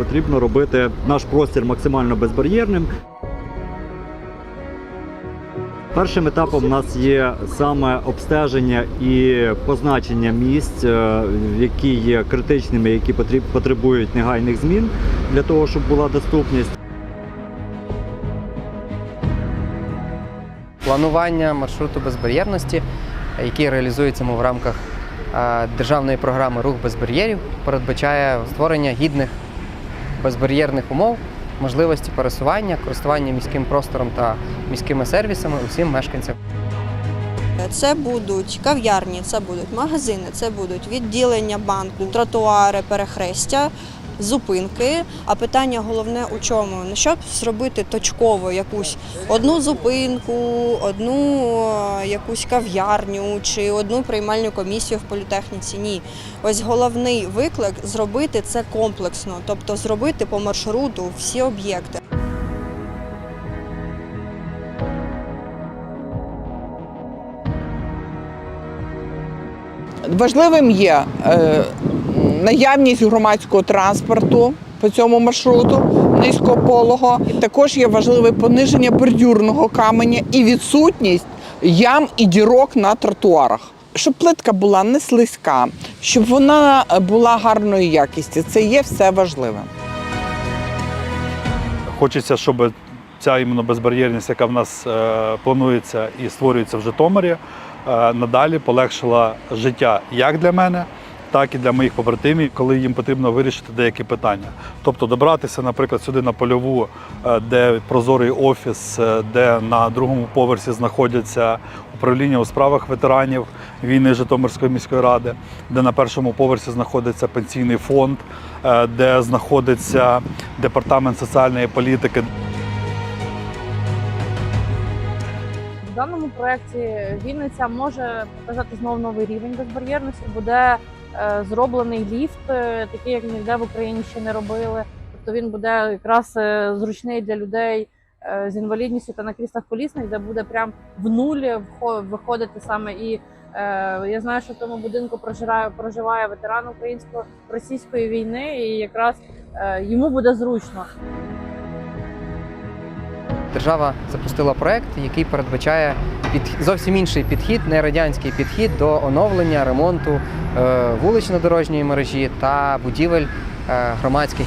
потрібно робити наш простір максимально безбар'єрним. Першим етапом у нас є саме обстеження і позначення місць, е, які є критичними, які потребують негайних змін для того, щоб була доступність. Планування маршруту безбар'єрності, який реалізується в рамках е, державної програми Рух без бар'єрів, передбачає створення гідних безбар'єрних умов, можливості пересування, користування міським простором та міськими сервісами усім мешканцям. Це будуть кав'ярні, це будуть магазини, це будуть відділення банку, тротуари, перехрестя, зупинки. А питання головне у чому? Не щоб зробити точково якусь одну зупинку, одну е, якусь кав'ярню чи одну приймальну комісію в політехніці. Ні. Ось головний виклик зробити це комплексно, тобто зробити по маршруту всі об'єкти. Важливим є е, наявність громадського транспорту по цьому маршруту низькополого. Також є важливе пониження бордюрного каменя і відсутність ям і дірок на тротуарах. Щоб плитка була не слизька, щоб вона була гарної якості. Це є все важливе. Хочеться, щоб ця іменно безбар'єрність, яка в нас е, планується і створюється в Житомирі, е, надалі полегшила життя як для мене, так і для моїх побратимів, коли їм потрібно вирішити деякі питання. Тобто добратися, наприклад, сюди на польову, е, де прозорий офіс, е, де на другому поверсі знаходяться управління у справах ветеранів війни Житомирської міської ради, де на першому поверсі знаходиться пенсійний фонд, е, де знаходиться департамент соціальної політики. В даному проєкті Вінниця може показати знову новий рівень безбар'єрності. Буде зроблений ліфт, е, такий як ніде в Україні ще не робили. Тобто він буде якраз е, зручний для людей е, з інвалідністю та на кріслах колісних, де буде прям в нулі виходити саме і. е, Я знаю, що в тому будинку проживає, проживає ветеран українсько-російської війни, і якраз е, йому буде зручно. Держава запустила проект, який передбачає під зовсім інший підхід, не радянський підхід до оновлення, ремонту е, вулично-дорожньої мережі та будівель е, громадських